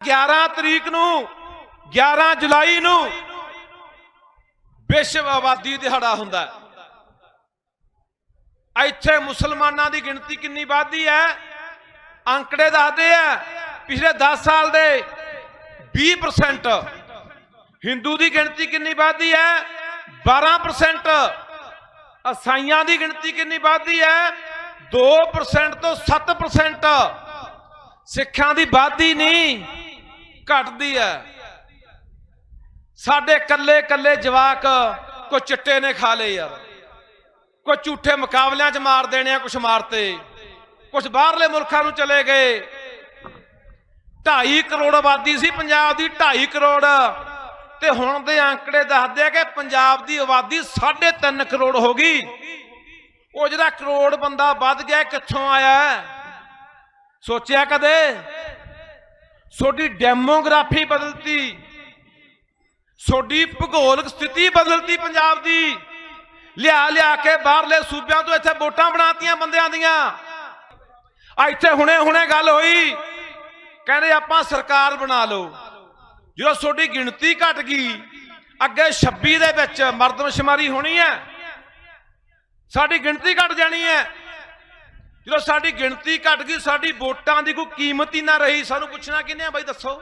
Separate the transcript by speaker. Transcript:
Speaker 1: 11 ਤਰੀਕ ਨੂੰ 11 ਜੁਲਾਈ ਨੂੰ ਵਿਸ਼ਵ ਆਬਾਦੀ ਦਿਹਾੜਾ ਹੁੰਦਾ ਹੈ। ਇੱਥੇ ਮੁਸਲਮਾਨਾਂ ਦੀ ਗਿਣਤੀ ਕਿੰਨੀ ਵੱਧਦੀ ਹੈ? ਅੰਕੜੇ ਦੱਸਦੇ ਆ ਪਿਛਲੇ 10 ਸਾਲ ਦੇ 20% ਹਿੰਦੂ ਦੀ ਗਿਣਤੀ ਕਿੰਨੀ ਵੱਧਦੀ ਹੈ? 12% ਅਸਾਈਆਂ ਦੀ ਗਿਣਤੀ ਕਿੰਨੀ ਵੱਧਦੀ ਹੈ? 2% ਤੋਂ 7% ਸਿੱਖਾਂ ਦੀ ਵਾਧੀ ਨਹੀਂ। ਘਟਦੀ ਹੈ। ਸਾਡੇ ਕੱਲੇ ਕੱਲੇ ਜਵਾਕ ਕੋ ਚਿੱਟੇ ਨੇ ਖਾ ਲਏ ਯਾਰ। ਕੋਈ ਝੂਠੇ ਮੁਕਾਬਲਿਆਂ 'ਚ ਮਾਰ ਦੇਣੇ ਆ, ਕੁਛ ਮਾਰਤੇ। ਕੁਛ ਬਾਹਰਲੇ ਮੁਲਕਾਂ ਨੂੰ ਚਲੇ ਗਏ। 2.5 ਕਰੋੜ ਆਬਾਦੀ ਸੀ ਪੰਜਾਬ ਦੀ 2.5 ਕਰੋੜ। ਤੇ ਹੁਣ ਦੇ ਅੰਕੜੇ ਦੱਸਦੇ ਆ ਕਿ ਪੰਜਾਬ ਦੀ ਆਬਾਦੀ 3.5 ਕਰੋੜ ਹੋ ਗਈ। ਉਹ ਜਿਹੜਾ ਕਰੋੜ ਬੰਦਾ ਵੱਧ ਗਿਆ ਕਿੱਥੋਂ ਆਇਆ? ਸੋਚਿਆ ਕਦੇ? ਤੁਹਾਡੀ ਡੈਮੋਗ੍ਰਾਫੀ ਬਦਲਤੀ। ਤੁਹਾਡੀ ਭੂਗੋਲਿਕ ਸਥਿਤੀ ਬਦਲਤੀ ਪੰਜਾਬ ਦੀ। ਲਿਆ ਲਿਆ ਕੇ ਬਾਹਰਲੇ ਸੂਬਿਆਂ ਤੋਂ ਇੱਥੇ ਵੋਟਾਂ ਬਣਾਤੀਆਂ ਬੰਦਿਆਂ ਦੀਆਂ। ਆ ਇੱਥੇ ਹੁਣੇ ਹੁਣੇ ਗੱਲ ਹੋਈ। ਕਹਿੰਦੇ ਆਪਾਂ ਸਰਕਾਰ ਬਣਾ ਲਓ। ਜਦੋਂ ਤੁਹਾਡੀ ਗਿਣਤੀ ਘਟ ਗਈ, ਅੱਗੇ 26 ਦੇ ਵਿੱਚ ਮਰਦਮਸ਼ੁਮਾਰੀ ਹੋਣੀ ਹੈ। ਸਾਡੀ ਗਿਣਤੀ ਘਟ ਜਾਣੀ ਹੈ। ਜਦੋਂ ਸਾਡੀ ਗਿਣਤੀ ਘਟ ਗਈ, ਸਾਡੀ ਵੋਟਾਂ ਦੀ ਕੋਈ ਕੀਮਤ ਹੀ ਨਾ ਰਹੀ, ਸਾਨੂੰ ਪੁੱਛਣਾ ਕਿਹਨੇ ਆ? ਬਾਈ ਦੱਸੋ।